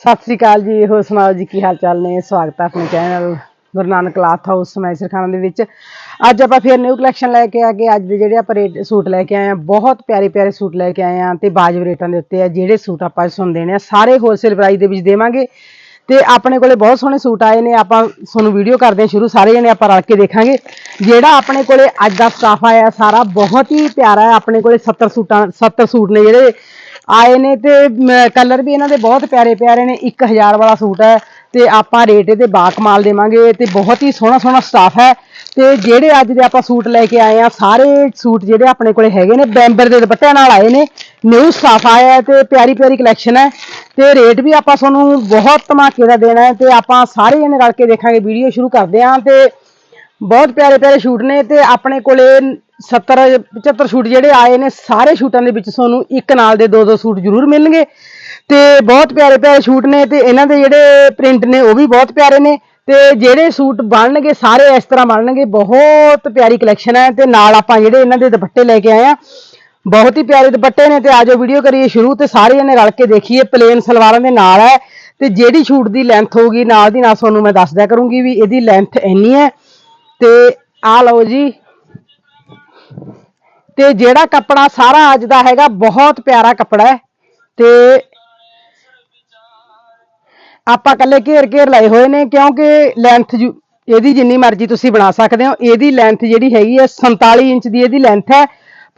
ਸਤਿ ਸ੍ਰੀ ਅਕਾਲ ਜੀ, ਹੋਰ ਸੁਣਾਓ ਜੀ, ਕੀ ਹਾਲ ਚਾਲ ਨੇ? ਸਵਾਗਤ ਹੈ ਆਪਣੇ channel Guru Nanak cloth house Samaisar Khan ਦੇ ਵਿੱਚ। ਅੱਜ ਆਪਾਂ ਫਿਰ ਨਿਊ ਕਲੈਕਸ਼ਨ ਲੈ ਕੇ ਆ ਗਏ। ਅੱਜ ਦੇ ਜਿਹੜੇ ਆਪਾਂ ਰੇਟ ਸੂਟ ਲੈ ਕੇ ਆਏ ਆ, ਬਹੁਤ ਪਿਆਰੇ ਪਿਆਰੇ ਸੂਟ ਲੈ ਕੇ ਆਏ ਆ ਤੇ ਬਾਜਬ ਰੇਟਾਂ ਦੇ ਉੱਤੇ ਆ, ਜਿਹੜੇ ਸੂਟ ਆਪਾਂ ਅੱਜ ਤੁਹਾਨੂੰ ਦੇਣੇ ਆ, ਸਾਰੇ ਹੋਲਸੇਲ ਪ੍ਰਾਈਸ ਦੇ ਵਿੱਚ ਦੇਵਾਂਗੇ। ਤੇ ਆਪਣੇ ਕੋਲੇ ਬਹੁਤ ਸੋਹਣੇ ਸੂਟ ਆਏ ਨੇ, ਆਪਾਂ ਤੁਹਾਨੂੰ ਵੀਡੀਓ ਕਰਦੇ ਹਾਂ ਸ਼ੁਰੂ, ਸਾਰੇ ਜਣੇ ਆਪਾਂ ਰਲ ਕੇ ਦੇਖਾਂਗੇ। ਜਿਹੜਾ ਆਪਣੇ ਕੋਲੇ ਅੱਜ ਦਾ ਸਟਾਫ ਆਇਆ, ਸਾਰਾ ਬਹੁਤ ਹੀ ਪਿਆਰਾ ਹੈ। ਆਪਣੇ ਕੋਲੇ 70 ਸੂਟਾਂ 70 ਸੂਟ ਨੇ ਜਿਹੜੇ ਆਏ ਨੇ ਤੇ ਕਲਰ ਵੀ ਇਹਨਾਂ ਦੇ ਬਹੁਤ ਪਿਆਰੇ ਪਿਆਰੇ ਨੇ। 1000 ਵਾਲਾ ਸੂਟ ਹੈ ਤੇ ਆਪਾਂ ਰੇਟ ਇਹਦੇ ਬਾ ਕਮਾਲ ਦੇਵਾਂਗੇ ਤੇ ਬਹੁਤ ਹੀ ਸੋਹਣਾ ਸੋਹਣਾ ਸਟਾਫ ਹੈ। ਤੇ ਜਿਹੜੇ ਅੱਜ ਦੇ ਆਪਾਂ ਸੂਟ ਲੈ ਕੇ ਆਏ ਆ, ਸਾਰੇ ਸੂਟ ਜਿਹੜੇ ਆਪਣੇ ਕੋਲੇ ਹੈਗੇ ਨੇ, ਬੈਂਬਰ ਦੇ ਦੁਪੱਟਿਆਂ ਨਾਲ ਆਏ ਨੇ ਨਿਊ ਸਟਾਫ ਆਇਆ ਹੈ ਤੇ ਪਿਆਰੀ ਪਿਆਰੀ ਕਲੈਕਸ਼ਨ ਹੈ। ਤੇ ਰੇਟ ਵੀ ਆਪਾਂ ਤੁਹਾਨੂੰ ਬਹੁਤ ਧਮਾਕੇ ਦਾ ਦੇਣਾ ਹੈ ਤੇ ਆਪਾਂ ਸਾਰੇ ਜਣੇ ਰਲ ਕੇ ਦੇਖਾਂਗੇ, ਵੀਡੀਓ ਸ਼ੁਰੂ ਕਰਦੇ ਹਾਂ ਤੇ ਬਹੁਤ ਪਿਆਰੇ ਪਿਆਰੇ ਸ਼ੂਟ ਨੇ ਤੇ ਆਪਣੇ ਕੋਲੇ 70 75 ਸ਼ੂਟ ਜਿਹੜੇ ਆਏ ਨੇ, ਸਾਰੇ ਸ਼ੂਟਾਂ ਦੇ ਵਿੱਚ ਤੁਹਾਨੂੰ ਇੱਕ ਨਾਲ ਦੇ ਦੋ ਦੋ ਸੂਟ ਜ਼ਰੂਰ ਮਿਲਣਗੇ। ਤੇ ਬਹੁਤ ਪਿਆਰੇ ਪਿਆਰੇ ਸ਼ੂਟ ਨੇ ਤੇ ਇਹਨਾਂ ਦੇ ਜਿਹੜੇ ਪ੍ਰਿੰਟ ਨੇ ਉਹ ਵੀ ਬਹੁਤ ਪਿਆਰੇ ਨੇ। ਤੇ ਜਿਹੜੇ ਸੂਟ ਬਣਨਗੇ, ਸਾਰੇ ਇਸ ਤਰ੍ਹਾਂ ਬਣਨਗੇ। ਬਹੁਤ ਪਿਆਰੀ ਕਲੈਕਸ਼ਨ ਹੈ ਤੇ ਨਾਲ ਆਪਾਂ ਜਿਹੜੇ ਇਹਨਾਂ ਦੇ ਦੁਪੱਟੇ ਲੈ ਕੇ ਆਏ ਆ ਬਹੁਤ ਹੀ ਪਿਆਰੇ ਦੁਪੱਟੇ ਨੇ ਤੇ ਆਜੋ ਵੀਡੀਓ ਕਰੀਏ ਸ਼ੁਰੂ ਤੇ ਸਾਰੇ ਜਣੇ ਰਲ ਕੇ ਦੇਖੀਏ ਪਲੇਨ ਸਲਵਾਰਾਂ ਦੇ ਨਾਲ ਹੈ। ਤੇ ਜਿਹੜੀ ਸ਼ੂਟ ਦੀ ਲੈਂਥ ਹੋਊਗੀ, ਨਾਲ ਦੀ ਨਾਲ ਤੁਹਾਨੂੰ ਮੈਂ ਦੱਸ ਦਿਆ ਕਰੂੰਗੀ ਵੀ ਇਹਦੀ ਲੈਂਥ ਇੰਨੀ ਹੈ ਤੇ ਆ ਲਓ ਜੀ। ਤੇ ਜਿਹੜਾ ਕੱਪੜਾ ਸਾਰਾ ਅੱਜ ਦਾ ਹੈਗਾ, ਬਹੁਤ ਪਿਆਰਾ ਕੱਪੜਾ ਹੈ। ਤੇ ਆਪਾਂ ਕੱਲੇ ਘੇਰ ਘੇਰ ਲਏ ਹੋਏ ਨੇ, ਕਿਉਂਕਿ ਲੈਂਥ ਇਹਦੀ ਜਿੰਨੀ ਮਰਜ਼ੀ ਤੁਸੀਂ ਬਣਾ ਸਕਦੇ ਹੋ। ਇਹਦੀ ਲੈਂਥ ਜਿਹੜੀ ਹੈਗੀ ਹੈ 47 ਇੰਚ ਦੀ ਇਹਦੀ ਲੈਂਥ ਹੈ।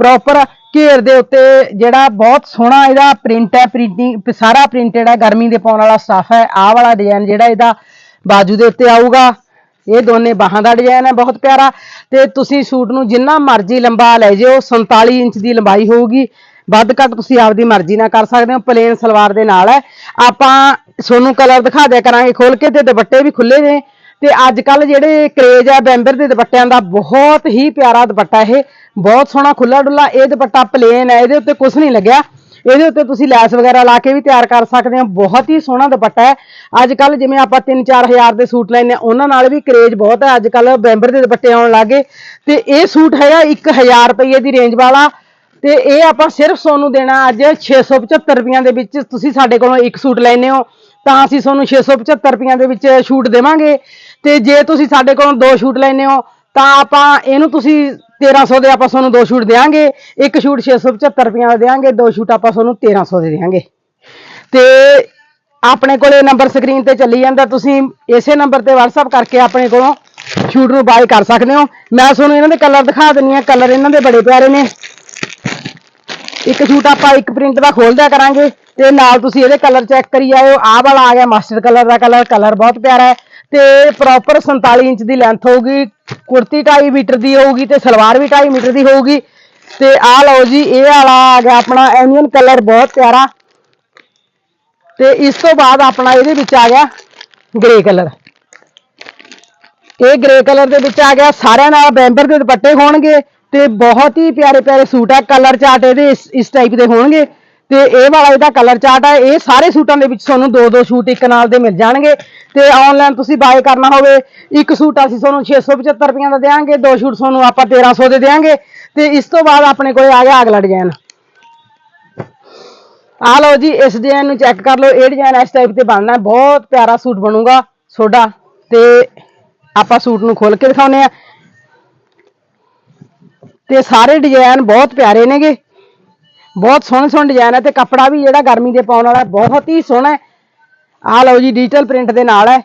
ਪ੍ਰੋਪਰ ਘੇਰ ਦੇ ਉੱਤੇ ਜਿਹੜਾ ਬਹੁਤ ਸੋਹਣਾ ਇਹਦਾ ਪ੍ਰਿੰਟ ਹੈ ਪ੍ਰਿੰਟਿੰਗ ਸਾਰਾ ਪ੍ਰਿੰਟਡ ਹੈ। ਗਰਮੀ ਦੇ ਪਾਉਣ ਵਾਲਾ ਸਟਾਫ ਹੈ। ਆਹ ਵਾਲਾ ਡਿਜ਼ਾਈਨ ਜਿਹੜਾ ਇਹਦਾ ਬਾਜੂ ਦੇ ਉੱਤੇ ਆਊਗਾ। ਇਹ ਦੋਨੇ ਬਾਹਾਂ ਦਾ ਡਿਜ਼ਾਈਨ ਹੈ, ਬਹੁਤ ਪਿਆਰਾ। ਤੇ ਤੁਸੀਂ ਸੂਟ ਨੂੰ ਜਿੰਨਾ ਮਰਜ਼ੀ ਲੰਬਾ ਲੈ ਜਿਓ 47 ਇੰਚ ਦੀ ਲੰਬਾਈ ਹੋਊਗੀ। ਵੱਧ ਘੱਟ ਤੁਸੀਂ ਆਪਦੀ ਮਰਜ਼ੀ ਨਾਲ ਕਰ ਸਕਦੇ ਹੋ ਪਲੇਨ ਸਲਵਾਰ ਦੇ ਨਾਲ ਹੈ। ਆਪਾਂ ਸੋਨੂੰ ਕਲਰ ਦਿਖਾ ਦਿਆ ਕਰਾਂਗੇ ਖੋਲ ਕੇ, ਤੇ ਦੁਪੱਟੇ ਵੀ ਖੁੱਲੇ ਨੇ। ਤੇ ਅੱਜ ਕੱਲ ਜਿਹੜੇ ਕਰੇਜ ਆ, ਬੈਂਬਰ ਦੇ ਦੁਪੱਟਿਆਂ ਦਾ ਬਹੁਤ ਹੀ ਪਿਆਰਾ ਦੁਪੱਟਾ ਇਹ। ਬਹੁਤ ਸੋਹਣਾ ਖੁੱਲਾ ਡੁੱਲਾ ਇਹ ਦੁਪੱਟਾ ਪਲੇਨ ਹੈ, ਇਹਦੇ ਉੱਤੇ ਕੁਝ ਨਹੀਂ ਲੱਗਿਆ। ਇਹਦੇ ਉੱਤੇ ਤੁਸੀਂ ਲੈਸ ਵਗੈਰਾ ਲਾ ਕੇ ਵੀ ਤਿਆਰ ਕਰ ਸਕਦੇ ਹੋ। ਬਹੁਤ ਹੀ ਸੋਹਣਾ ਦੁਪੱਟਾ ਹੈ। ਅੱਜ ਕੱਲ ਜਿਵੇਂ ਆਪਾਂ 3-4000 ਦੇ ਸੂਟ ਲੈਨੇ ਆ ਉਹਨਾਂ ਨਾਲ ਵੀ ਕਰੇਜ ਬਹੁਤ ਹੈ। ਅੱਜ ਕੱਲ ਬੈਂਬਰ ਦੇ ਦੁਪੱਟੇ ਆਉਣ ਲੱਗੇ। ਤੇ ਇਹ ਸੂਟ ਹੈਗਾ 1000 ਰੁਪਏ ਦੀ ਰੇਂਜ ਵਾਲਾ। ਤੇ ਇਹ ਆਪਾਂ ਸਿਰਫ ਤੁਹਾਨੂੰ ਦੇਣਾ ਅੱਜ 675 ਰੁਪਈਆਂ ਦੇ ਵਿੱਚ ਤੁਸੀਂ ਸਾਡੇ ਕੋਲੋਂ ਇੱਕ ਸੂਟ ਲੈਨੇ ਹੋ। ਤਾਂ ਅਸੀਂ ਤੁਹਾਨੂੰ 675 ਰੁਪਈਆਂ ਦੇ ਵਿੱਚ ਛੂਟ ਦੇਵਾਂਗੇ। ਤੇ ਜੇ ਤੁਸੀਂ ਸਾਡੇ ਕੋਲੋਂ ਦੋ ਸ਼ੂਟ ਲੈਨੇ ਹੋ, ਤਾਂ ਆਪਾਂ ਇਹਨੂੰ ਤੁਸੀਂ 1300 ਦੇ ਆਪਾਂ ਤੁਹਾਨੂੰ ਦੋ ਸ਼ੂਟ ਦੇਵਾਂਗੇ ਇੱਕ ਸ਼ੂਟ 675 ਰੁਪਈਆਂ ਦਾ ਦੇਵਾਂਗੇ ਦੋ ਸ਼ੂਟ ਆਪਾਂ ਤੁਹਾਨੂੰ 1300 ਦੇ ਦੇਵਾਂਗੇ ਤੇ ਆਪਣੇ ਕੋਲੇ ਨੰਬਰ ਸਕਰੀਨ ਤੇ ਚੱਲੀ ਜਾਂਦਾ, ਤੁਸੀਂ ਇਸੇ ਨੰਬਰ ਤੇ WhatsApp ਕਰਕੇ ਆਪਣੇ ਕੋਲੋਂ ਸ਼ੂਟ ਨੂੰ ਬਾਏ ਕਰ ਸਕਦੇ ਹੋ। ਮੈਂ ਤੁਹਾਨੂੰ ਇਹਨਾਂ ਦੇ ਕਲਰ ਦਿਖਾ ਦਿੰਨੀ ਆ ਕਲਰ ਇਹਨਾਂ ਦੇ ਬੜੇ ਪਿਆਰੇ ਨੇ। ਇੱਕ ਸ਼ੂਟ ਆਪਾਂ ਇੱਕ ਪ੍ਰਿੰਟ ਦਾ ਖੋਲ ਕਰਾਂਗੇ। ਤੇ ਨਾਲ ਤੁਸੀਂ ਇਹਦੇ ਕਲਰ ਚੈੱਕ ਕਰੀ ਆਇਓ ਆਹ ਵਾਲਾ ਆ ਗਿਆ ਮਾਸਟਰ ਕਲਰ ਦਾ ਕਲਰ ਕਲਰ ਬਹੁਤ ਪਿਆਰਾ ਹੈ। ਤੇ ਪ੍ਰੋਪਰ 47 ਇੰਚ ਦੀ ਲੈਂਥ ਹੋਊਗੀ ਕੁਰਤੀ 2.5 ਮੀਟਰ ਦੀ ਹੋਊਗੀ ਤੇ ਸਲਵਾਰ ਵੀ 2.5 ਮੀਟਰ ਦੀ ਹੋਊਗੀ। ਤੇ ਆਹ ਲਓ ਜੀ, ਇਹ ਵਾਲਾ ਆ ਗਿਆ ਆਪਣਾ ਐਨੀਅਨ ਕਲਰ ਬਹੁਤ ਪਿਆਰਾ। ਤੇ ਇਸ ਤੋਂ ਬਾਅਦ ਆਪਣਾ ਇਹਦੇ ਵਿੱਚ ਆ ਗਿਆ ਗ੍ਰੇ ਕਲਰ ਇਹ ਗ੍ਰੇ ਕਲਰ ਦੇ ਵਿੱਚ ਆ ਗਿਆ, ਸਾਰਿਆਂ ਨਾਲ ਬੈਂਬਰ ਦੇ ਦੁਪੱਟੇ ਹੋਣਗੇ ਤੇ ਬਹੁਤ ਹੀ ਪਿਆਰੇ ਪਿਆਰੇ ਸੂਟ ਆ ਕਲਰ ਚਾਰਟ ਇਹਦੇ ਇਸ ਇਸ ਟਾਈਪ ਦੇ ਹੋਣਗੇ। ਤੇ ਇਹ ਵਾਲਾ ਇਹਦਾ ਕਲਰ ਚਾਰਟ ਹੈ ਇਹ ਸਾਰੇ ਸੂਟਾਂ ਦੇ ਵਿੱਚ ਤੁਹਾਨੂੰ ਦੋ ਦੋ ਸੂਟ ਇੱਕ ਨਾਲ ਦੇ ਮਿਲ ਜਾਣਗੇ। ਤੇ ਆਨਲਾਈਨ ਤੁਸੀਂ ਬਾਏ ਕਰਨਾ ਹੋਵੇ, ਇੱਕ ਸੂਟ ਅਸੀਂ ਤੁਹਾਨੂੰ 675 ਰੁਪਈਆ ਦਾ ਦੇਵਾਂਗੇ ਦੋ ਸੂਟ ਤੁਹਾਨੂੰ ਆਪਾਂ 1300 ਦੇ ਦੇਵਾਂਗੇ ਤੇ ਇਸ ਤੋਂ ਬਾਅਦ ਆਪਣੇ ਕੋਲੇ ਆ ਗਿਆ ਅਗਲਾ ਡਿਜ਼ਾਈਨ ਆ ਲਓ ਜੀ, ਇਸ ਡਿਜ਼ਾਈਨ ਨੂੰ ਚੈੱਕ ਕਰ ਲਓ, ਇਹ ਡਿਜ਼ਾਈਨ ਇਸ ਟਾਈਪ ਤੇ ਬਣਨਾ, ਬਹੁਤ ਪਿਆਰਾ ਸੂਟ ਬਣੂਗਾ ਤੁਹਾਡਾ। ਤੇ ਆਪਾਂ ਸੂਟ ਨੂੰ ਖੋਲ ਕੇ ਦਿਖਾਉਨੇ ਆ ਤੇ ਸਾਰੇ ਡਿਜ਼ਾਈਨ ਬਹੁਤ ਪਿਆਰੇ ਨੇਗੇ। ਬਹੁਤ ਸੋਹਣੇ ਸੋਹਣੇ ਡਿਜ਼ਾਈਨ ਹੈ ਤੇ ਕੱਪੜਾ ਵੀ ਜਿਹੜਾ ਗਰਮੀ ਦੇ ਪਾਉਣ ਵਾਲਾ ਬਹੁਤ ਹੀ ਸੋਹਣਾ ਹੈ। ਆ ਲਓ ਜੀ ਡਿਜੀਟਲ ਪ੍ਰਿੰਟ ਦੇ ਨਾਲ ਹੈ।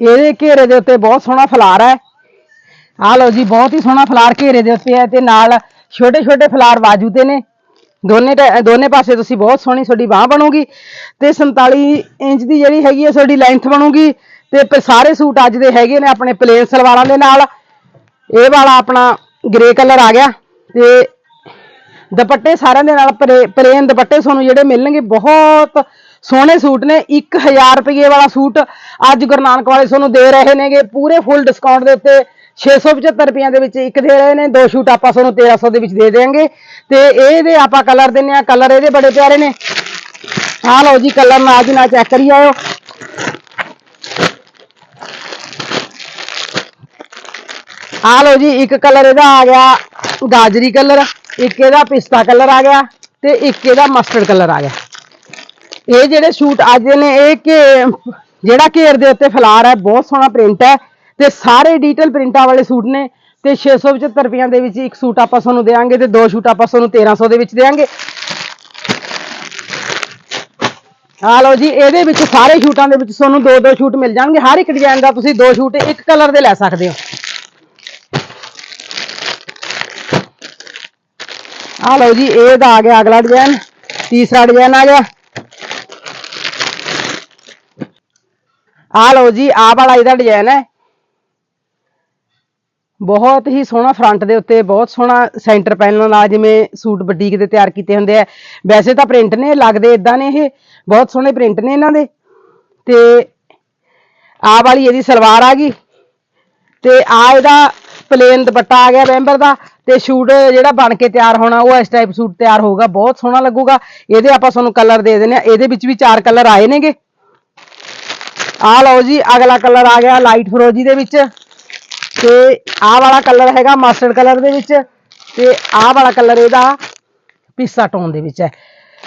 ਇਹਦੇ ਘੇਰੇ ਦੇ ਉੱਤੇ ਬਹੁਤ ਸੋਹਣਾ ਫਲਾਰ ਹੈ। ਆ ਲਓ ਜੀ, ਬਹੁਤ ਹੀ ਸੋਹਣਾ ਫਲਾਰ ਘੇਰੇ ਦੇ ਉੱਤੇ ਹੈ ਤੇ ਨਾਲ ਛੋਟੇ ਛੋਟੇ ਫਲਾਰ ਬਾਜੂ ਤੇ ਨੇ। ਦੋਨੇ ਟੈ- ਦੋਨੇ ਪਾਸੇ ਤੁਸੀਂ ਬਹੁਤ ਸੋਹਣੀ ਤੁਹਾਡੀ ਬਾਹ ਬਣੂਗੀ ਤੇ 47 ਇੰਚ ਦੀ ਜਿਹੜੀ ਹੈਗੀ ਹੈ ਤੁਹਾਡੀ ਲੈਂਥ ਬਣੂਗੀ ਤੇ ਸਾਰੇ ਸੂਟ ਅੱਜ ਦੇ ਹੈਗੇ ਨੇ ਆਪਣੇ ਪਲੇਨ ਸਲਵਾਰਾਂ ਦੇ ਨਾਲ। ਇਹ ਵਾਲਾ ਆਪਣਾ ਗ੍ਰੇ ਕਲਰ ਆ ਗਿਆ ਤੇ ਦੁਪੱਟੇ ਸਾਰਿਆਂ ਦੇ ਨਾਲ ਪਲੇਨ ਦੁਪੱਟੇ ਤੁਹਾਨੂੰ ਜਿਹੜੇ ਮਿਲਣਗੇ, ਬਹੁਤ ਸੋਹਣੇ ਸੂਟ ਨੇ। 1000 ਰੁਪਏ ਵਾਲਾ ਸੂਟ ਅੱਜ ਗੁਰੂ ਨਾਨਕ ਵਾਲੇ ਤੁਹਾਨੂੰ ਦੇ ਰਹੇ ਨੇਗੇ। ਪੂਰੇ ਫੁੱਲ ਡਿਸਕਾਊਂਟ ਦੇ ਉੱਤੇ 675 ਰੁਪਈਆਂ ਦੇ ਵਿੱਚ ਇੱਕ ਦੇ ਰਹੇ ਨੇ। ਦੋ ਸ਼ੂਟ ਆਪਾਂ ਤੁਹਾਨੂੰ 1300 ਦੇ ਵਿੱਚ ਦੇ ਦੇਵਾਂਗੇ ਤੇ ਇਹਦੇ ਆਪਾਂ ਕਲਰ ਦਿੰਨੇ ਆ। ਕਲਰ ਇਹਦੇ ਬੜੇ ਪਿਆਰੇ ਨੇ। ਆਹ ਲਓ ਜੀ ਕਲਰ ਨਾਲ ਜੀ ਨਾਲ ਚੈੱਕ ਕਰੀ ਆਇਓ। ਆ ਲਓ ਜੀ, ਇੱਕ ਕਲਰ ਇਹਦਾ ਆ ਗਿਆ ਗਾਜਰੀ ਕਲਰ ਇੱਕ ਇਹਦਾ ਪਿਸਤਾ ਕਲਰ ਆ ਗਿਆ ਤੇ ਇੱਕ ਇਹਦਾ ਮਸਟਰਡ ਕਲਰ ਆ ਗਿਆ। ਇਹ ਜਿਹੜੇ ਸੂਟ ਅੱਜ ਨੇ, ਇਹ ਕਿ ਜਿਹੜਾ ਘੇਰ ਦੇ ਉੱਤੇ ਫਲਾਰ ਹੈ, ਬਹੁਤ ਸੋਹਣਾ ਪ੍ਰਿੰਟ ਹੈ ਤੇ ਸਾਰੇ ਡਿਟੇਲ ਪ੍ਰਿੰਟਾਂ ਵਾਲੇ ਸੂਟ ਨੇ ਤੇ 675 ਰੁਪਈਆਂ ਦੇ ਵਿੱਚ ਇੱਕ ਸੂਟ ਆਪਾਂ ਤੁਹਾਨੂੰ ਦੇਵਾਂਗੇ ਤੇ ਦੋ ਸੂਟ ਆਪਾਂ ਤੁਹਾਨੂੰ 1300 ਦੇ ਵਿੱਚ ਦੇਵਾਂਗੇ। ਆ ਲਓ ਜੀ, ਇਹਦੇ ਵਿੱਚ ਸਾਰੇ ਸ਼ੂਟਾਂ ਦੇ ਵਿੱਚ ਤੁਹਾਨੂੰ ਦੋ ਦੋ ਸ਼ੂਟ ਮਿਲ ਜਾਣਗੇ। ਹਰ ਇੱਕ ਡਿਜ਼ਾਈਨ ਦਾ ਤੁਸੀਂ ਦੋ ਸ਼ੂਟ ਇੱਕ ਕਲਰ ਦੇ ਲੈ ਸਕਦੇ ਹੋ। ਆ ਲਓ ਜੀ ਇਹਦਾ ਆ ਗਿਆ ਅਗਲਾ ਡਿਜ਼ਾਈਨ ਤੀਸਰਾ ਡਿਜ਼ਾਈਨ ਆ ਗਿਆ। ਆ ਲਓ ਜੀ, ਆਹ ਵਾਲਾ ਇਹਦਾ ਡਿਜ਼ਾਈਨ ਹੈ। ਬਹੁਤ ਹੀ ਸੋਹਣਾ ਫਰੰਟ ਦੇ ਉੱਤੇ, ਬਹੁਤ ਸੋਹਣਾ ਸੈਂਟਰ ਪੈਨਲ ਨਾਲ ਜਿਵੇਂ ਸੂਟ ਬੁਟੀਕ ਦੇ ਤਿਆਰ ਕੀਤੇ ਹੁੰਦੇ ਆ। ਵੈਸੇ ਤਾਂ ਪ੍ਰਿੰਟ ਨੇ, ਲੱਗਦੇ ਇਦਾਂ ਨੇ ਇਹ, ਬਹੁਤ ਸੋਹਣੇ ਪ੍ਰਿੰਟ ਨੇ ਇਹਨਾਂ ਦੇ। ਤੇ ਆ ਵਾਲੀ ਇਹਦੀ ਸਲਵਾਰ ਆ ਗਈ। ਤੇ ਆ ਇਹਦਾ ਪਲੇਨ ਦੁਪੱਟਾ ਆ ਗਿਆ ਵੈਂਬਰ ਦਾ ਤੇ ਸ਼ੂਟ ਜਿਹੜਾ ਬਣ ਕੇ ਤਿਆਰ ਹੋਣਾ, ਉਹ ਇਸ ਟਾਈਪ ਸੂਟ ਤਿਆਰ ਹੋਊਗਾ, ਬਹੁਤ ਸੋਹਣਾ ਲੱਗੂਗਾ। ਇਹਦੇ ਆਪਾਂ ਤੁਹਾਨੂੰ ਕਲਰ ਦੇ ਦਿੰਦੇ ਆ ਇਹਦੇ ਵਿੱਚ ਵੀ ਚਾਰ ਕਲਰ ਆਏ ਨੇਗੇ। ਆ ਲਓ ਜੀ, ਅਗਲਾ ਕਲਰ ਆ ਗਿਆ ਲਾਈਟ ਫਰੋਜੀ ਦੇ ਵਿੱਚ। ਤੇ ਆਹ ਵਾਲਾ ਕਲਰ ਹੈਗਾ ਮਸਟਰਡ ਕਲਰ ਦੇ ਵਿੱਚ। ਤੇ ਆਹ ਵਾਲਾ ਕਲਰ ਇਹਦਾ ਪਿਸਤਾ ਟੋਨ ਦੇ ਵਿੱਚ ਹੈ।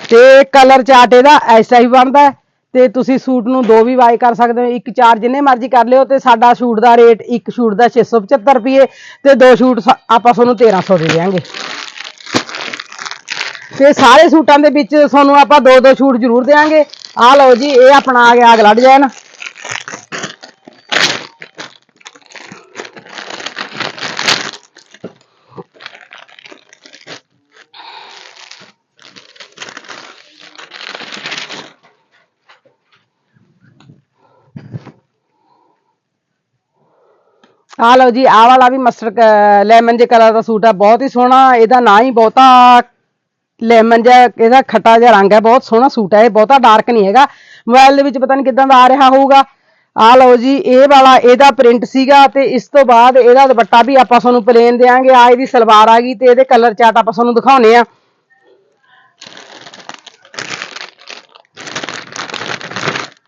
ਤੇ ਕਲਰ ਚਾਰਟ ਇਹਦਾ ਐਸਾ ਟਾਈਪ ਬਣਦਾ ਤੇ ਤੁਸੀਂ ਸੂਟ ਨੂੰ ਦੋ ਵੀ ਬਾਏ ਕਰ ਸਕਦੇ ਹੋ, ਇੱਕ ਚਾਰ ਜਿੰਨੇ ਮਰਜ਼ੀ ਕਰ ਲਿਓ ਤੇ ਸਾਡਾ ਸੂਟ ਦਾ ਰੇਟ ਇੱਕ ਸੂਟ ਦਾ 675 ਰੁਪਏ ਤੇ ਦੋ ਸੂਟ ਆਪਾਂ ਤੁਹਾਨੂੰ 1300 ਦੇ ਦੇਵਾਂਗੇ ਤੇ ਸਾਰੇ ਸੂਟਾਂ ਦੇ ਵਿੱਚ ਤੁਹਾਨੂੰ ਆਪਾਂ ਦੋ ਦੋ ਸੂਟ ਜ਼ਰੂਰ ਦੇਵਾਂਗੇ ਆਹ ਲਓ ਜੀ, ਇਹ ਆਪਣਾ ਆ ਗਿਆ ਅਗਲਾ ਡਿਜ਼ਾਈਨ ਆ ਲਓ ਜੀ, ਆਹ ਵਾਲਾ ਵੀ ਮਸਟਰ ਲੈਮਨ ਜੇ ਕਲਰ ਦਾ ਸੂਟ ਹੈ ਬਹੁਤ ਹੀ ਸੋਹਣਾ, ਇਹਦਾ ਨਾ ਹੀ ਬਹੁਤਾ ਲੈਮਨ ਜਿਹਾ, ਇਹਦਾ ਖੱਟਾ ਜਿਹਾ ਰੰਗ ਹੈ, ਬਹੁਤ ਸੋਹਣਾ ਸੂਟ ਹੈ, ਇਹ ਬਹੁਤਾ ਡਾਰਕ ਨਹੀਂ ਹੈਗਾ। ਮੋਬਾਈਲ ਦੇ ਵਿੱਚ ਪਤਾ ਨਹੀਂ ਕਿਦਾਂ ਦਾ ਆ ਰਿਹਾ ਹੋਊਗਾ। ਆ ਲਓ ਜੀ, ਇਹ ਵਾਲਾ, ਇਹਦਾ ਪ੍ਰਿੰਟ ਸੀਗਾ ਤੇ ਇਸ ਤੋਂ ਬਾਅਦ ਇਹਦਾ ਦੁਪੱਟਾ ਵੀ ਆਪਾਂ ਤੁਹਾਨੂੰ ਪਲੇਨ ਦੇਾਂਗੇ ਆ ਇਹਦੀ ਸਲਵਾਰ ਆ ਗਈ ਤੇ ਇਹਦੇ ਕਲਰ ਚਾਰਟ ਆਪਾਂ ਤੁਹਾਨੂੰ ਦਿਖਾਉਨੇ ਆ।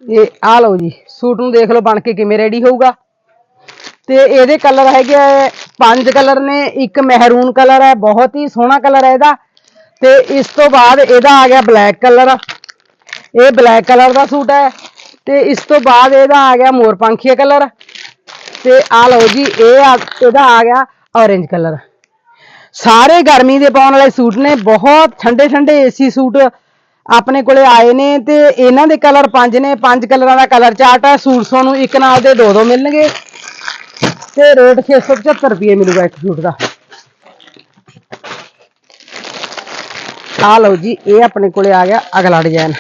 ਇਹ ਆ ਲਓ ਜੀ, ਸੂਟ ਨੂੰ ਦੇਖ ਲਓ ਬਣ ਕੇ ਕਿਵੇਂ ਰੈਡੀ ਹੋਊਗਾ। ਤੇ ਇਹਦੇ ਕਲਰ ਹੈਗੇ ਆ, ਪੰਜ ਕਲਰ ਨੇ ਇੱਕ ਮਹਿਰੂਨ ਕਲਰ ਹੈ ਬਹੁਤ ਹੀ ਸੋਹਣਾ ਕਲਰ ਹੈ ਇਹਦਾ। ਤੇ ਇਸ ਤੋਂ ਬਾਅਦ ਇਹਦਾ ਆ ਗਿਆ ਬਲੈਕ ਕਲਰ ਇਹ ਬਲੈਕ ਕਲਰ ਦਾ ਸੂਟ ਹੈ ਤੇ ਇਸ ਤੋਂ ਬਾਅਦ ਇਹਦਾ ਆ ਗਿਆ ਮੋਰ ਪੰਖੀਆ ਕਲਰ ਤੇ ਆ ਲਓ ਜੀ ਇਹ ਆ ਇਹਦਾ ਆ ਗਿਆ ਔਰੇਂਜ ਕਲਰ ਸਾਰੇ ਗਰਮੀ ਦੇ ਪਾਉਣ ਵਾਲੇ ਸੂਟ ਨੇ ਬਹੁਤ ਠੰਡੇ ਠੰਡੇ ਏਸੀ ਸੂਟ ਆਪਣੇ ਕੋਲੇ ਆਏ ਨੇ ਤੇ ਇਹਨਾਂ ਦੇ ਕਲਰ ਪੰਜ ਨੇ। ਪੰਜ ਕਲਰਾਂ ਦਾ ਕਲਰ ਚਾਰਟ ਹੈ ਸੂਟ ਤੁਹਾਨੂੰ ਇੱਕ ਨਾਲ ਦੇ ਦੋ ਦੋ ਮਿਲਣਗੇ। ਤੇ ਰੇਟ 675 ਰੁਪਏ ਮਿਲੂਗਾ ਇੱਕ ਸੂਟ ਦਾ। ਆ ਲਓ ਜੀ, ਇਹ ਆਪਣੇ ਕੋਲੇ ਆ ਗਿਆ ਅਗਲਾ ਡਿਜ਼ਾਈਨ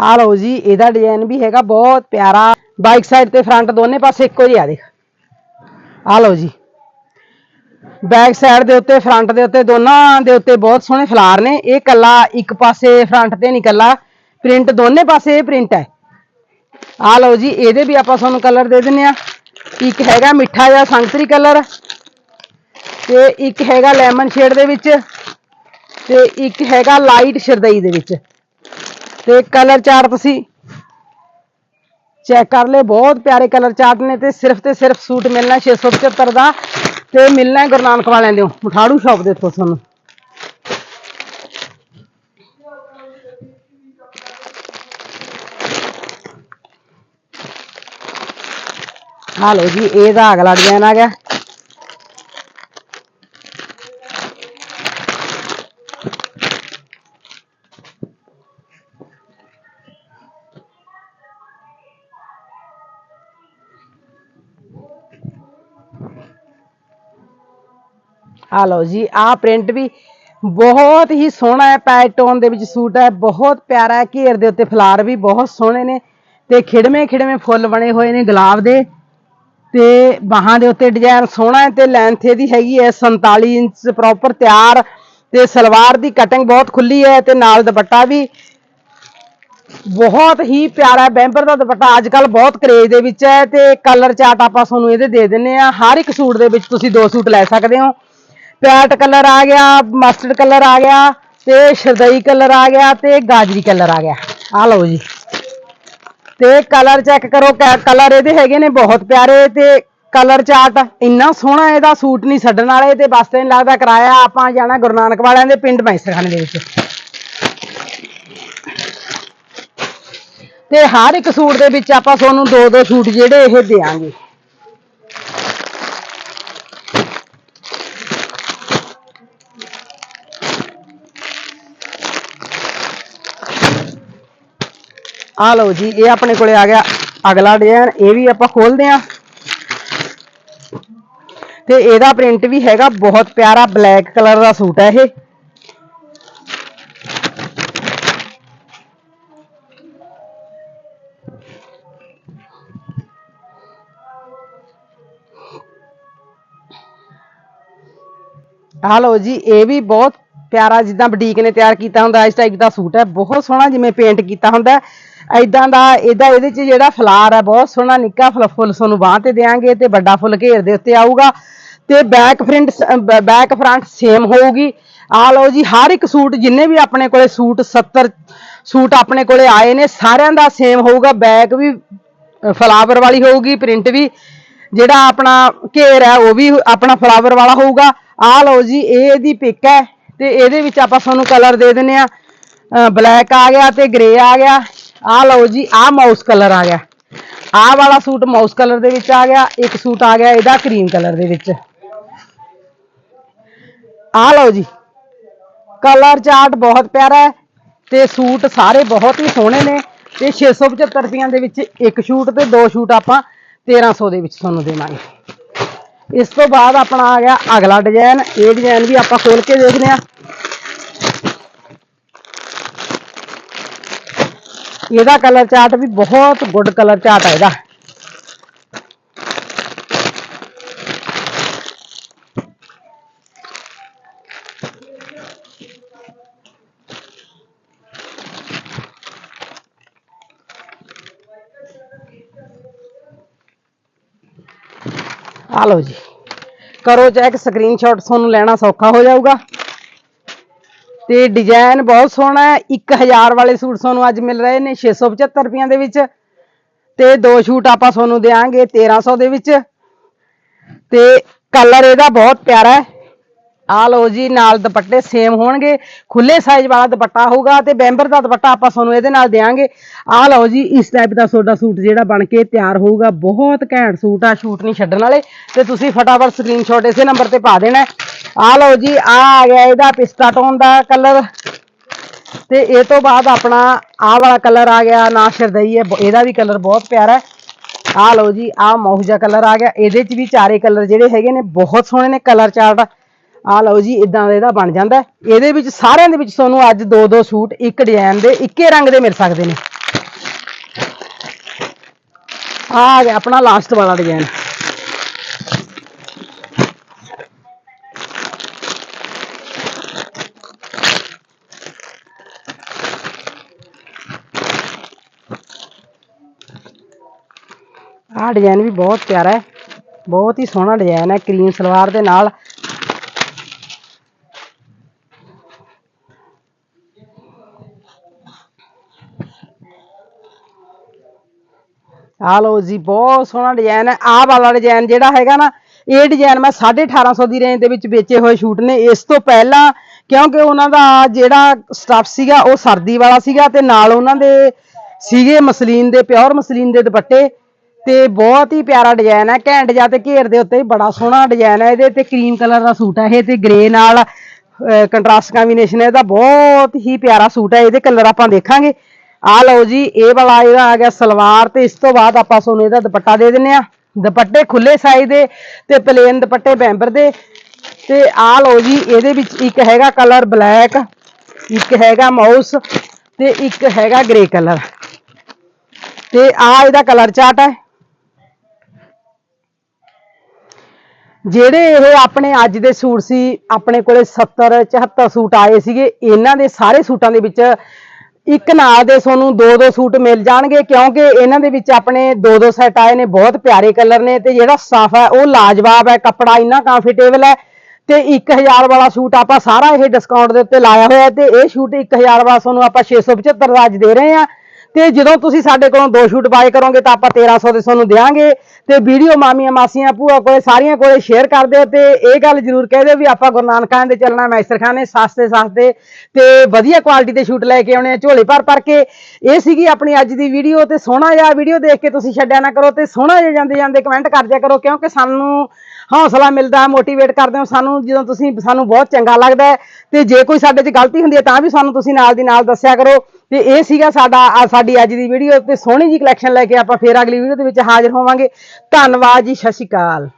ਆ ਲਓ ਜੀ, ਇਹਦਾ ਡਿਜ਼ਾਈਨ ਵੀ ਹੈਗਾ ਬਹੁਤ ਪਿਆਰਾ। ਬਾਈਕ ਸਾਈਡ ਤੇ ਫਰੰਟ ਦੋਨੇ ਪਾਸੇ ਇੱਕੋ ਜਿਹਾ ਦੇਖ। ਆ ਲਓ ਜੀ। ਬੈਕ ਸਾਈਡ ਦੇ ਉੱਤੇ ਫਰੰਟ ਦੇ ਉੱਤੇ, ਦੋਨਾਂ ਦੇ ਉੱਤੇ ਬਹੁਤ ਸੋਹਣੇ ਫਲਾਰ ਨੇ। ਇਹ ਕੱਲਾ ਇੱਕ ਪਾਸੇ ਫਰੰਟ ਤੇ ਨਹੀਂ ਕੱਲਾ। ਪ੍ਰਿੰਟ ਦੋਨੇ ਪਾਸੇ ਇਹ ਪ੍ਰਿੰਟ ਹੈ। ਆ ਲਓ ਜੀ, ਇਹਦੇ ਵੀ ਆਪਾਂ ਤੁਹਾਨੂੰ ਕਲਰ ਦੇ ਦਿੰਨੇ ਆ। ਇੱਕ ਹੈਗਾ ਮਿੱਠਾ ਜਿਹਾ ਸੰਤਰੀ ਕਲਰ ਤੇ ਇੱਕ ਹੈਗਾ ਲੈਮਨ ਸ਼ੇਡ ਦੇ ਵਿੱਚ ਤੇ ਇੱਕ ਹੈਗਾ ਲਾਈਟ ਸ਼ਰਦਈ ਦੇ ਵਿੱਚ। ਤੇ ਕਲਰ ਚਾਰਟ ਤੁਸੀਂ ਚੈੱਕ ਕਰ ਲਿਓ ਬਹੁਤ ਪਿਆਰੇ ਕਲਰ ਚਾਰਟ ਨੇ ਤੇ ਸਿਰਫ ਤੇ ਸਿਰਫ ਸੂਟ ਮਿਲਣਾ 675 ਦਾ ਤੇ ਮਿਲਣਾ ਗੁਰੂ ਨਾਨਕ ਵਾਲਿਆਂ ਦੇ ਮਠਾੜੂ ਸ਼ਾਪ ਦੇ ਇੱਥੋਂ ਤੁਹਾਨੂੰ ਹਾਲੋ ਜੀ ਇਹਦਾ ਅਗਲਾ ਡਿਜ਼ਾਈਨ ਆ ਗਿਆ। ਆ ਲਓ ਜੀ, ਆਹ ਪ੍ਰਿੰਟ ਵੀ ਬਹੁਤ ਹੀ ਸੋਹਣਾ ਹੈ ਪੈਟਰਨ ਦੇ ਵਿੱਚ ਸੂਟ ਹੈ, ਬਹੁਤ ਪਿਆਰਾ ਹੈ, ਘੇਰ ਦੇ ਉੱਤੇ ਫਲਾਰ ਵੀ ਬਹੁਤ ਸੋਹਣੇ ਨੇ ਤੇ ਖਿੜਵੇਂ ਖਿੜਵੇਂ ਫੁੱਲ ਬਣੇ ਹੋਏ ਨੇ ਗੁਲਾਬ ਦੇ ਤੇ ਬਾਹਾਂ ਦੇ ਉੱਤੇ ਡਿਜ਼ਾਈਨ ਸੋਹਣਾ ਹੈ ਤੇ ਲੈਂਥ ਇਹਦੀ ਹੈਗੀ ਹੈ 47 ਇੰਚ ਪ੍ਰੋਪਰ ਤਿਆਰ ਤੇ ਸਲਵਾਰ ਦੀ ਕਟਿੰਗ ਬਹੁਤ ਖੁੱਲੀ ਹੈ ਤੇ ਨਾਲ ਦੁਪੱਟਾ ਵੀ ਬਹੁਤ ਹੀ ਪਿਆਰਾ ਬੈਂਬਰ ਦਾ ਦੁਪੱਟਾ ਅੱਜ ਕੱਲ ਬਹੁਤ ਕਰੇਜ ਦੇ ਵਿੱਚ ਹੈ ਤੇ ਕਲਰ ਚਾਰਟ ਆਪਾਂ ਤੁਹਾਨੂੰ ਇਹਦੇ ਦੇ ਦਿੰਨੇ ਆ ਹਰ ਇੱਕ ਸੂਟ ਦੇ ਵਿੱਚ ਤੁਸੀਂ ਦੋ ਸੂਟ ਲੈ ਸਕਦੇ ਹੋ। ਪੈਟ ਕਲਰ ਆ ਗਿਆ, ਮਸਟਰਡ ਕਲਰ ਆ ਗਿਆ, ਤੇ ਸ਼ਰਦਈ ਕਲਰ ਆ ਗਿਆ, ਤੇ ਗਾਜਰੀ ਕਲਰ ਆ ਗਿਆ। ਆ ਲਓ ਜੀ। ਤੇ ਕਲਰ ਚੈੱਕ ਕਰੋ ਕਲਰ ਇਹਦੇ ਹੈਗੇ ਨੇ ਬਹੁਤ ਪਿਆਰੇ, ਤੇ ਕਲਰ ਚਾਰਟ ਇੰਨਾ ਸੋਹਣਾ ਇਹਦਾ ਸੂਟ ਨਹੀਂ ਛੱਡਣ ਵਾਲੇ, ਤੇ ਬਸ ਤੇ ਲੱਗਦਾ ਕਿਰਾਇਆ ਆਪਾਂ ਜਾਣਾ ਗੁਰੂ ਨਾਨਕ ਵਾਲਿਆਂ ਦੇ ਪਿੰਡ ਮੈਸਰਖਾਨੇ ਦੇ ਵਿੱਚ। ਤੇ ਹਰ ਇੱਕ ਸੂਟ ਦੇ ਵਿੱਚ ਆਪਾਂ ਤੁਹਾਨੂੰ ਦੋ ਦੋ ਸੂਟ ਜਿਹੜੇ ਇਹ ਦੇਾਂਗੇ ਆ ਲਓ ਜੀ ਇਹ ਆਪਣੇ ਕੋਲੇ ਆ ਗਿਆ ਅਗਲਾ ਡਿਜ਼ਾਈਨ ਇਹ ਵੀ ਆਪਾਂ ਖੋਲਦੇ ਆਂ ਤੇ ਇਹਦਾ ਪ੍ਰਿੰਟ ਵੀ ਹੈਗਾ ਬਹੁਤ ਪਿਆਰਾ ਬਲੈਕ ਕਲਰ ਦਾ ਸੂਟ ਹੈ ਇਹ ਆ ਲਓ ਜੀ ਇਹ ਵੀ ਬਹੁਤ ਪਿਆਰਾ ਜਿੱਦਾਂ ਬੁਟੀਕ ਨੇ ਤਿਆਰ ਕੀਤਾ ਹੁੰਦਾ, ਇਸ ਟਾਈਪ ਦਾ ਸੂਟ ਹੈ, ਬਹੁਤ ਸੋਹਣਾ ਜਿਵੇਂ ਪੇਂਟ ਕੀਤਾ ਹੁੰਦਾ ਐਦਾਂ ਦਾ, ਇਹਦਾ ਇਹਦੇ ਚ ਜਿਹੜਾ ਫਲਾਰ ਹੈ, ਬਹੁਤ ਸੋਹਣਾ ਨਿੱਕਾ ਫੁੱਲ ਫੁੱਲ ਤੁਹਾਨੂੰ ਬਾਹ ਤੇ ਦੇਾਂਗੇ ਤੇ ਵੱਡਾ ਫੁੱਲ ਘੇਰ ਦੇ ਉੱਤੇ ਆਊਗਾ। ਤੇ back front back front same ਹੋਊਗੀ। ਆ ਲਓ ਜੀ, ਹਰ ਇੱਕ ਸੂਟ, ਜਿੰਨੇ ਵੀ ਆਪਣੇ ਕੋਲੇ ਸੂਟ 70 ਸੂਟ ਆਪਣੇ ਕੋਲੇ ਆਏ ਨੇ, ਸਾਰਿਆਂ ਦਾ ਸੇਮ ਹੋਊਗਾ। ਬੈਕ ਵੀ ਫਲਾਵਰ ਵਾਲੀ ਹੋਊਗੀ ਪ੍ਰਿੰਟ ਵੀ। ਜਿਹੜਾ ਆਪਣਾ ਘੇਰ ਹੈ, ਉਹ ਵੀ ਆਪਣਾ ਫਲਾਵਰ ਵਾਲਾ ਹੋਊਗਾ। ਆ ਲਓ ਜੀ, ਇਹ ਇਹਦੀ ਪਿਕ ਹੈ। ਤੇ ਇਹਦੇ ਵਿੱਚ ਆਪਾਂ ਤੁਹਾਨੂੰ ਕਲਰ ਦੇ ਦਿੰਨੇ ਆ ਬਲੈਕ ਆ ਗਿਆ ਤੇ ਗ੍ਰੇ ਆ ਗਿਆ। ਆ ਲਓ ਜੀ ਆ ਮਾਊਸ ਕਲਰ ਆ ਗਿਆ। ਆਹ ਵਾਲਾ ਸੂਟ ਮਾਊਸ ਕਲਰ ਦੇ ਵਿੱਚ ਆ ਗਿਆ, ਇੱਕ ਸੂਟ ਆ ਗਿਆ ਇਹਦਾ ਕਰੀਮ ਕਲਰ ਦੇ ਵਿੱਚ। ਆ ਲਓ ਜੀ ਕਲਰ ਚਾਰਟ ਬਹੁਤ ਪਿਆਰਾ ਹੈ ਤੇ ਸੂਟ ਸਾਰੇ ਬਹੁਤ ਹੀ ਸੋਹਣੇ ਨੇ ਤੇ 675 ਰੁਪਈਆਂ ਦੇ ਵਿੱਚ ਇੱਕ ਸ਼ੂਟ ਤੇ ਦੋ ਸ਼ੂਟ ਆਪਾਂ 1300 ਦੇ ਵਿੱਚ ਤੁਹਾਨੂੰ ਦੇਵਾਂਗੇ। ਇਸ ਤੋਂ ਬਾਅਦ ਆਪਣਾ ਆ ਗਿਆ ਅਗਲਾ ਡਿਜ਼ਾਈਨ ਇਹ ਡਿਜ਼ਾਈਨ ਵੀ ਆਪਾਂ ਖੋਲ ਕੇ ਦੇਖਦੇ ਹਾਂ। ਇਹਦਾ ਕਲਰ ਚਾਰਟ ਵੀ ਬਹੁਤ ਗੁੱਡ ਕਲਰ ਚਾਰਟ ਹੈ ਇਹਦਾ। ਆ ਲਓ ਜੀ। ਕਰੋ ਚੈੱਕ ਸਕਰੀਨਸ਼ਾਟ ਤੁਹਾਨੂੰ ਲੈਣਾ ਸੌਖਾ ਹੋ ਜਾਊਗਾ। ਤੇ ਡਿਜ਼ਾਈਨ ਬਹੁਤ ਸੋਹਣਾ ਹੈ। 1000 ਵਾਲੇ ਸੂਟ ਤੁਹਾਨੂੰ ਅੱਜ ਮਿਲ ਰਹੇ ਨੇ 675 ਰੁਪਈਆਂ ਦੇ ਵਿੱਚ। ਤੇ ਦੋ ਸ਼ੂਟ ਆਪਾਂ ਤੁਹਾਨੂੰ ਦੇਾਂਗੇ 1300 ਦੇ ਵਿੱਚ। ਤੇ ਕਲਰ ਇਹਦਾ ਬਹੁਤ ਪਿਆਰਾ ਹੈ। ਆ ਲਓ ਜੀ, ਨਾਲ ਦੁਪੱਟੇ ਸੇਮ ਹੋਣਗੇ। ਖੁੱਲੇ ਸਾਈਜ਼ ਵਾਲਾ ਦੁਪੱਟਾ ਹੋਊਗਾ ਤੇ ਬੈਂਬਰ ਦਾ ਦੁਪੱਟਾ ਆਪਾਂ ਤੁਹਾਨੂੰ ਇਹਦੇ ਨਾਲ ਦੇਾਂਗੇ ਆ ਲਓ ਜੀ, ਇਸ ਟਾਈਪ ਦਾ ਤੁਹਾਡਾ ਸੂਟ ਜਿਹੜਾ ਬਣ ਕੇ ਤਿਆਰ ਹੋਊਗਾ। ਬਹੁਤ ਘੈਂਟ ਸੂਟ ਆ, ਸ਼ੂਟ ਨਹੀਂ ਛੱਡਣ ਵਾਲੇ। ਤੇ ਤੁਸੀਂ ਫਟਾਫਟ ਸਕਰੀਨਸ਼ਾਟ ਇਸੇ ਨੰਬਰ ਤੇ ਪਾ ਦੇਣਾ। ਆ ਲਓ ਜੀ, ਆ ਆ ਗਿਆ ਇਹਦਾ ਪਿਸਤਾ ਟੋਨ ਦਾ ਕਲਰ ਤੇ ਇਹ ਤੋਂ ਬਾਅਦ ਆਪਣਾ ਆਹ ਵਾਲਾ ਕਲਰ ਆ ਗਿਆ ਨਾ ਸ਼ਰਦਈ ਹੈ। ਇਹਦਾ ਵੀ ਕਲਰ ਬਹੁਤ ਪਿਆਰਾ ਹੈ। ਆ ਲਓ ਜੀ ਆ ਮੌਜਾ ਕਲਰ ਆ ਗਿਆ। ਇਹਦੇ ਚ ਵੀ ਚਾਰੇ ਕਲਰ ਜਿਹੜੇ ਹੈਗੇ ਨੇ, ਬਹੁਤ ਸੋਹਣੇ ਨੇ ਕਲਰ ਚਾਰਟ ਆ ਲਓ ਜੀ ਇਦਾਂ ਦਾ ਇਹਦਾ ਬਣ ਜਾਂਦਾ ਇਹਦੇ ਵਿੱਚ, ਸਾਰਿਆਂ ਦੇ ਵਿੱਚ ਤੁਹਾਨੂੰ ਅੱਜ ਦੋ ਦੋ ਸੂਟ, ਇੱਕ ਡਿਜ਼ਾਈਨ ਦੇ, ਇੱਕੇ ਰੰਗ ਦੇ ਮਿਲ ਸਕਦੇ ਨੇ। ਆ ਗਿਆ ਆਪਣਾ ਲਾਸਟ ਵਾਲਾ ਡਿਜ਼ਾਈਨ ਆਹ ਡਿਜ਼ਾਈਨ ਵੀ ਬਹੁਤ ਪਿਆਰਾ ਹੈ। ਬਹੁਤ ਹੀ ਸੋਹਣਾ ਡਿਜ਼ਾਈਨ ਹੈ, ਕਰੀਮ ਸਲਵਾਰ ਦੇ ਨਾਲ। ਆ ਲਓ ਜੀ, ਬਹੁਤ ਸੋਹਣਾ ਡਿਜ਼ਾਈਨ ਹੈ। ਆਹ ਵਾਲਾ ਡਿਜ਼ਾਈਨ ਜਿਹੜਾ ਹੈਗਾ ਨਾ, ਇਹ ਡਿਜ਼ਾਈਨ ਮੈਂ 1850 ਦੀ ਰੇਂਜ ਦੇ ਵਿੱਚ ਵੇਚੇ ਹੋਏ ਸ਼ੂਟ ਨੇ। ਇਸ ਤੋਂ ਪਹਿਲਾਂ, ਕਿਉਂਕਿ ਉਹਨਾਂ ਦਾ ਜਿਹੜਾ ਸਟਫ ਸੀਗਾ, ਉਹ ਸਰਦੀ ਵਾਲਾ ਸੀਗਾ ਤੇ ਨਾਲ ਉਹਨਾਂ ਦੇ ਸੀਗੇ ਮਸਲੀਨ ਦੇ ਪਿਓਰ ਮਸਲੀਨ ਦੇ ਦੁਪੱਟੇ ਤੇ ਬਹੁਤ ਹੀ ਪਿਆਰਾ ਡਿਜ਼ਾਈਨ ਹੈ। ਘੈਂਟ ਜਾਂ ਤੇ ਘੇਰ ਦੇ ਉੱਤੇ ਬੜਾ ਸੋਹਣਾ ਡਿਜ਼ਾਈਨ ਹੈ ਇਹਦੇ ਤੇ ਕਰੀਮ ਕਲਰ ਦਾ ਸੂਟ ਹੈ ਇਹ ਤੇ ਗ੍ਰੇ ਨਾਲ ਕੰਟਰਾਸਟ ਕੰਬੀਨੇਸ਼ਨ ਹੈ। ਇਹਦਾ ਬਹੁਤ ਹੀ ਪਿਆਰਾ ਸੂਟ ਹੈ। ਇਹਦੇ ਕਲਰ ਆਪਾਂ ਦੇਖਾਂਗੇ। ਆ ਲਓ ਜੀ, ਇਹ ਵਾਲਾ ਇਹਦਾ ਆ ਗਿਆ ਸਲਵਾਰ ਤੇ ਇਸ ਤੋਂ ਬਾਅਦ ਆਪਾਂ ਤੁਹਾਨੂੰ ਇਹਦਾ ਦੁਪੱਟਾ ਦੇ ਦਿੰਨੇ ਆ ਦੁਪੱਟੇ ਖੁੱਲੇ ਸਾਈਜ਼ ਦੇ ਤੇ ਪਲੇਨ ਦੁਪੱਟੇ ਬੈਂਬਰ ਦੇ। ਤੇ ਆ ਲਓ ਜੀ, ਇਹਦੇ ਵਿੱਚ ਇੱਕ ਹੈਗਾ ਕਲਰ ਬਲੈਕ ਇੱਕ ਹੈਗਾ ਮਾਊਸ ਤੇ ਇੱਕ ਹੈਗਾ ਗ੍ਰੇ ਕਲਰ ਤੇ ਆ ਇਹਦਾ ਕਲਰ ਚਾਰਟ ਹੈ। ਜਿਹੜੇ ਇਹ ਆਪਣੇ ਅੱਜ ਦੇ ਸੂਟ ਸੀ, ਆਪਣੇ ਕੋਲੇ 70 74 ਸੂਟ ਆਏ ਸੀਗੇ, ਇਹਨਾਂ ਦੇ ਸਾਰੇ ਸੂਟਾਂ ਦੇ ਵਿੱਚ ਇੱਕ ਨਾਲ ਦੇ ਤੁਹਾਨੂੰ ਦੋ ਦੋ ਸੂਟ ਮਿਲ ਜਾਣਗੇ, ਕਿਉਂਕਿ ਇਹਨਾਂ ਦੇ ਵਿੱਚ ਆਪਣੇ ਦੋ ਦੋ ਸੈਟ ਆਏ ਨੇ, ਬਹੁਤ ਪਿਆਰੇ ਕਲਰ ਨੇ ਤੇ ਜਿਹੜਾ ਸਟਫ ਹੈ, ਉਹ ਲਾਜਵਾਬ ਹੈ, ਕੱਪੜਾ ਇੰਨਾ ਕੰਫਰਟੇਬਲ ਹੈ ਤੇ 1000 ਵਾਲਾ ਸੂਟ ਆਪਾਂ ਸਾਰਾ ਇਹ ਡਿਸਕਾਊਂਟ ਦੇ ਉੱਤੇ ਲਾਇਆ ਹੋਇਆ ਤੇ ਇਹ ਸੂਟ 1000 ਵਾਲਾ ਤੁਹਾਨੂੰ ਆਪਾਂ 675 ਦਾ ਅੱਜ ਦੇ ਰਹੇ ਹਾਂ। ਤੇ ਜਦੋਂ ਤੁਸੀਂ ਸਾਡੇ ਕੋਲੋਂ ਦੋ ਸ਼ੂਟ ਬਾਏ ਕਰੋਗੇ ਤਾਂ ਆਪਾਂ 1300 ਦੇ ਤੁਹਾਨੂੰ ਦੇਵਾਂਗੇ ਤੇ ਵੀਡੀਓ ਮਾਮੀਆਂ ਮਾਸੀਆਂ ਭੂਆ ਕੋਲੇ, ਸਾਰੀਆਂ ਕੋਲੇ ਸ਼ੇਅਰ ਕਰ ਦਿਓ ਤੇ ਇਹ ਗੱਲ ਜ਼ਰੂਰ ਕਹਿ ਦਿਓ ਵੀ ਆਪਾਂ ਗੁਰੂ ਨਾਨਕ ਦੇ ਚੱਲਣਾ ਮੈਸਰ ਖਾਨ ਨੇ ਸਸਤੇ ਸਸਤੇ ਤੇ ਵਧੀਆ ਕੁਆਲਿਟੀ ਦੇ ਸ਼ੂਟ ਲੈ ਕੇ ਆਉਣੇ ਆ, ਝੋਲੇ ਭਰ ਭਰ ਕੇ। ਇਹ ਸੀਗੀ ਆਪਣੀ ਅੱਜ ਦੀ ਵੀਡੀਓ ਤੇ ਸੋਹਣਾ ਜਿਹਾ ਵੀਡੀਓ ਦੇਖ ਕੇ ਤੁਸੀਂ ਛੱਡਿਆ ਨਾ ਕਰੋ ਤੇ ਸੋਹਣਾ ਜਿਹਾ ਜਾਂਦੇ ਜਾਂਦੇ ਕਮੈਂਟ ਕਰ ਦਿਆ ਕਰੋ ਕਿਉਂਕਿ ਸਾਨੂੰ ਹੌਸਲਾ ਮਿਲਦਾ ਮੋਟੀਵੇਟ ਕਰਦੇ ਹੋ, ਸਾਨੂੰ ਜਦੋਂ ਤੁਸੀਂ, ਸਾਨੂੰ ਬਹੁਤ ਚੰਗਾ ਲੱਗਦਾ ਹੈ ਤੇ ਜੇ ਕੋਈ ਸਾਡੇ 'ਚ ਗਲਤੀ ਹੁੰਦੀ ਹੈ ਤਾਂ ਵੀ ਸਾਨੂੰ ਤੁਸੀਂ ਨਾਲ ਦੀ ਨਾਲ ਦੱਸਿਆ ਕਰੋ ਤੇ ਇਹ ਸੀਗਾ ਸਾਡਾ ਸਾਡੀ ਅੱਜ ਦੀ ਵੀਡੀਓ ਤੇ ਸੋਹਣੀ ਜੀ ਕਲੈਕਸ਼ਨ ਲੈ ਕੇ ਆਪਾਂ ਫੇਰ ਅਗਲੀ ਵੀਡੀਓ ਦੇ ਵਿੱਚ ਹਾਜ਼ਰ ਹੋਵਾਂਗੇ। ਧੰਨਵਾਦ ਜੀ, ਸਤਿ ਸ਼੍ਰੀ ਅਕਾਲ।